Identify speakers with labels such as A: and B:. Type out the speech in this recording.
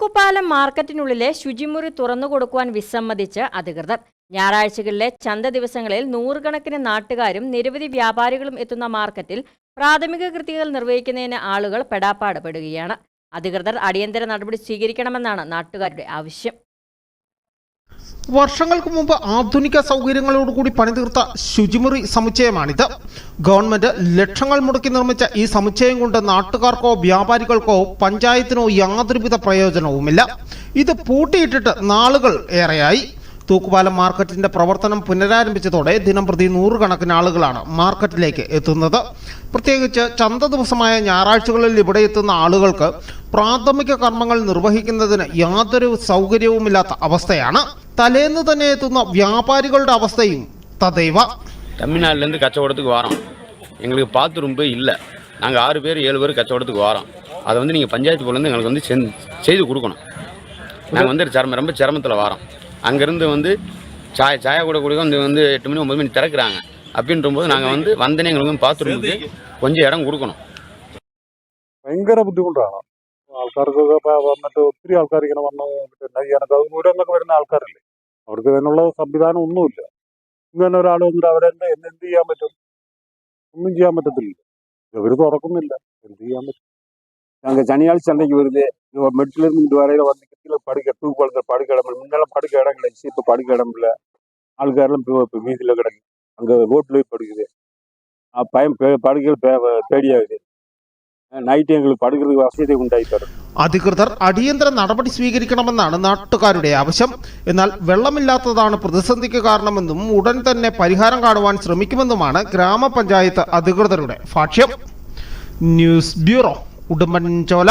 A: തൂക്കുപാലം മാർക്കറ്റിനുള്ളിലെ ശുചിമുറി തുറന്നുകൊടുക്കുവാൻ വിസമ്മതിച്ച് അധികൃതർ. ഞായറാഴ്ചകളിലെ ചന്ത ദിവസങ്ങളിൽ നൂറുകണക്കിന് നാട്ടുകാരും നിരവധി വ്യാപാരികളും എത്തുന്ന മാർക്കറ്റിൽ പ്രാഥമിക കൃത്യങ്ങൾ നിർവഹിക്കുന്നതിന് ആളുകൾ പെടാപ്പാട് പെടുകയാണ്. അധികൃതർ അടിയന്തര നടപടി സ്വീകരിക്കണമെന്നാണ് നാട്ടുകാരുടെ ആവശ്യം.
B: വർഷങ്ങൾക്ക് മുമ്പ് ആധുനിക സൗകര്യങ്ങളോടുകൂടി പണിതീർത്ത ശുചിമുറി സമുച്ചയമാണിത്. ഗവൺമെന്റ് ലക്ഷങ്ങൾ മുടക്കി നിർമ്മിച്ച ഈ സമുച്ചയം കൊണ്ട് നാട്ടുകാർക്കോ വ്യാപാരികൾക്കോ പഞ്ചായത്തിനോ യാതൊരുവിധ പ്രയോജനവുമില്ല. ഇത് പൂട്ടിയിട്ടിട്ട് നാളുകൾ ഏറെയായി. തൂക്കുപാലം മാർക്കറ്റിന്റെ പ്രവർത്തനം പുനരാരംഭിച്ചതോടെ ദിനംപ്രതി നൂറുകണക്കിന് ആളുകളാണ് മാർക്കറ്റിലേക്ക് എത്തുന്നത്. പ്രത്യേകിച്ച് ചന്ത ദിവസമായ ഞായറാഴ്ചകളിൽ ഇവിടെ എത്തുന്ന ആളുകൾക്ക് പ്രാഥമിക കർമ്മങ്ങൾ നിർവഹിക്കുന്നതിന് യാതൊരു സൗകര്യവുമില്ലാത്ത അവസ്ഥയാണ്. തലേന്ന് തന്നെ എത്തുന്ന വ്യാപാരികളുടെ അവസ്ഥയും തദൈവ
C: தமிழ்நாட்டிலேருந்து கச்சவடத்துக்கு வரோம் எங்களுக்கு பாத்ரூம் இல்லை நாங்கள் ஆறு பேர் ஏழு பேர் கச்சவடத்துக்கு வரோம் அதை வந்து நீங்கள் பஞ்சாயத்து போலேருந்து எங்களுக்கு வந்து செஞ் செய்து கொடுக்கணும் நாங்கள் வந்து சிரமம் ரொம்ப சிரமத்தில் வரோம் அங்கேருந்து வந்து சாய சாயா கூட கூட வந்து வந்து எட்டு மணி ஒம்பது மணி திறக்கிறாங்க அப்படின்ற போது நாங்கள் வந்து வந்தனே எங்களுக்கு வந்து பாத்ரூமுக்கு கொஞ்சம் இடம் കൊടുക്കണം
D: ഭയങ്കര ബുദ്ധിമുട്ടാണ് ആൾക്കാർക്കൊക്കെ ഇപ്പൊ വന്നിട്ട് ഒത്തിരി ആൾക്കാർ ഇങ്ങനെ വന്ന് പിന്നെ ഈ അനന്തപുരം എന്നൊക്കെ വരുന്ന ആൾക്കാരല്ലേ അവർക്ക് ഇതിനുള്ള സംവിധാനം ഒന്നുമില്ല ഇങ്ങനെ ഒരാൾ വന്നിട്ട് അവരെന്ത് എന്ത് എന്ത് ചെയ്യാൻ പറ്റും ഒന്നും ചെയ്യാൻ പറ്റത്തില്ല ഇവർ തുറക്കുന്നില്ല എന്ത് ചെയ്യാൻ പറ്റും
E: நாங்கள் சனியாள் சந்தைக்கு வருது மெட்டில இருந்து இங்கிட்டு வரையில வந்து கீழே படுக்க டூ குளத்துல படுக்க இடம் இல்லை. முன்னெல்லாம் படுக்க இடம் கிடைச்சு இப்போ படுக்க இடம் இல்லை ஆள்காரெல்லாம் இப்போ இப்போ வீதியில் கிடக்கு அங்கே ரோட்லேயே படுக்குது ஆ, பயம் பே- படுக்கைகள் பே- பேடியாகுது நைட்டு எங்களுக்கு படுக்கிறதுக்கு வசதி உண்டாகி தரும்
B: അധികൃതർ അടിയന്തര നടപടി സ്വീകരിക്കണമെന്നാണ് നാട്ടുകാരുടെ ആവശ്യം. എന്നാൽ വെള്ളമില്ലാത്തതാണ് പ്രതിസന്ധിക്ക് കാരണമെന്നും ഉടൻ തന്നെ പരിഹാരം കാണുവാൻ ശ്രമിക്കുമെന്നുമാണ് ഗ്രാമപഞ്ചായത്ത് അധികൃതരുടെ ഭാഷ്യം. News bureau Udumbanchola.